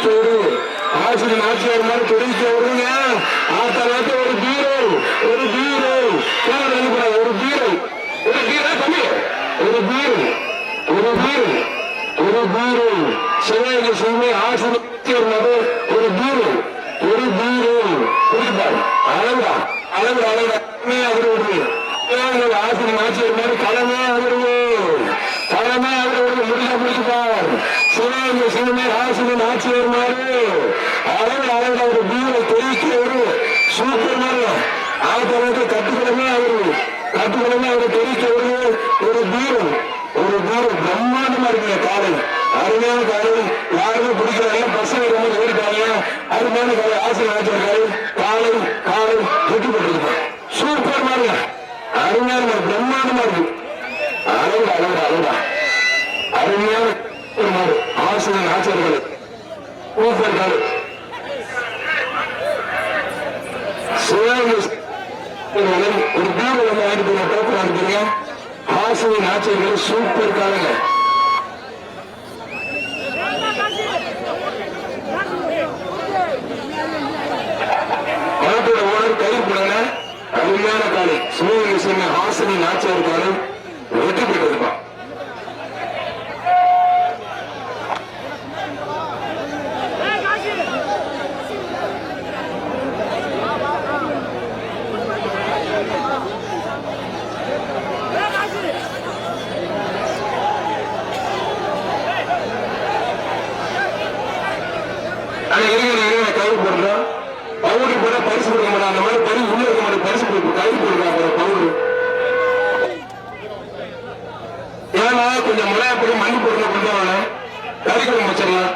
தெரிவிக்கோடு ஆசிரியர் ஆட்சியார் மாதிரி தெரிவிக்கோடுங்க ஆத்தாலாத்த ஒரு பீரோ ஒரு பீரோ யார் அனுப்புறாங்க ஒரு பீரோ ஒரு பீரோ தம்பி. ஒரு பீரோ ஒரு பீரோ ஒரு பீரோ சிவகங்கை சிவமே ஆசிரியர் மாதிரி ஒரு பீரோ ஒரு பீரோ புரியுதாரு அழகா அழகு அழகா அவரு ஆசிரியர் ஆட்சியர் மாதிரி கடமை அவருவோம் கடமை அவரோட முடிஞ்ச முடிச்சுட்டார் சிவகங்கை சிவமே ஆசிரியர் ஆட்சியர் மாதிரி அழகு அழகு அவர் பீரை தெரிவிக்கிறவரு சூப்பர் மாதிரி கட்டுக்கிழமை அவரு கட்டுக்கிழமை அவரை தெரிவிக்கிறவரு ஒரு பீரம் ஒரு பீரம் பிரம்மாண்டமா இருக்குங்க காலை அருமையான காலை யாருமே பிடிக்கிறாங்க பசங்க ரொம்ப ஏறிட்டாங்க அருமையான காலை ஆசிரியர் ஆட்சியர் காலை காலை வெற்றி பெற்றிருப்பாங்க சூப்பர் மாதிரிங்க அருமையான பிரம்மாண்டமா இருக்கு அழகு அழகு அழகா அருமையான ஒரு மாடு ஆசிரியர் ஆச்சாரியர்கள் சூப்பர் காடு சிவகங்கை ஒரு பீரோ வந்து டோக்கன் ஆசிரியர் சூப்பர் காடுங்க மாட்டோட ஓனர் கை போடுங்க அருமையான காலை சிவகங்கை ஆசிரியர் ஆச்சாரியர் காலை வெற்றி பெற்றிருப்பான். ஆனா இருங்க இருங்க கை போடுறோம் பவுடர் போட்டா பரிசு கொடுக்க அந்த மாதிரி பரிசு உள்ள இருக்க மாதிரி பரிசு கொடுக்கும் கை போடுறாங்க பவுடர். ஏன்னா கொஞ்சம் மிளகா போட்டு மண்ணு போடுங்க கொண்டாங்க கறிக்குழம்பு வச்சிடலாம்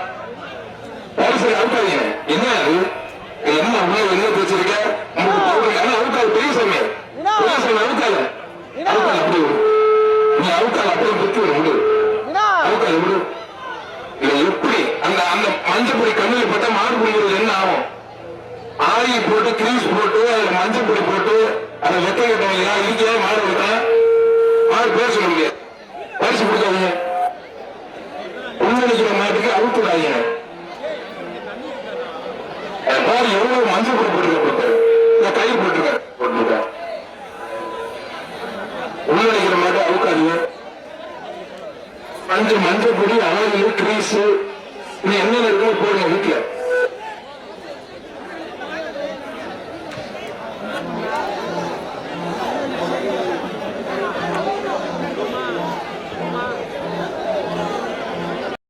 பரிசு அவுக்காதீங்க என்ன அது? என்ன உள்ள என்ன வச்சிருக்க? உங்களுக்கு பவுடர் ஆனா அவுக்காது பெரிய சாமி. பெரிய சாமி அவுக்காத அவுக்காது அப்படி விடு. நீ அவுக்காது அப்படியே புத்தி விடு விடு. அவுக்காது விடு. ஆயி போட்டு கிரீஸ் போட்டு அதுல மஞ்சள் பொடி போட்டு அதை வெக்க கட்டவங்க இருக்கே மாடு விட்டா மாடு பேர் சொல்ல முடியாது. பரிசு கொடுக்காதீங்க. உள்ள மாட்டுக்கு அவுத்துடாதீங்க பாரு எவ்வளவு மஞ்சள் பொடி போட்டுருக்க இந்த கை போட்டுருக்க போட்டுருக்க. உள்ள மாட்டை அவுக்காதீங்க. மஞ்சள் மஞ்சள் பொடி அழகு கிரீஸ் நீ என்னென்ன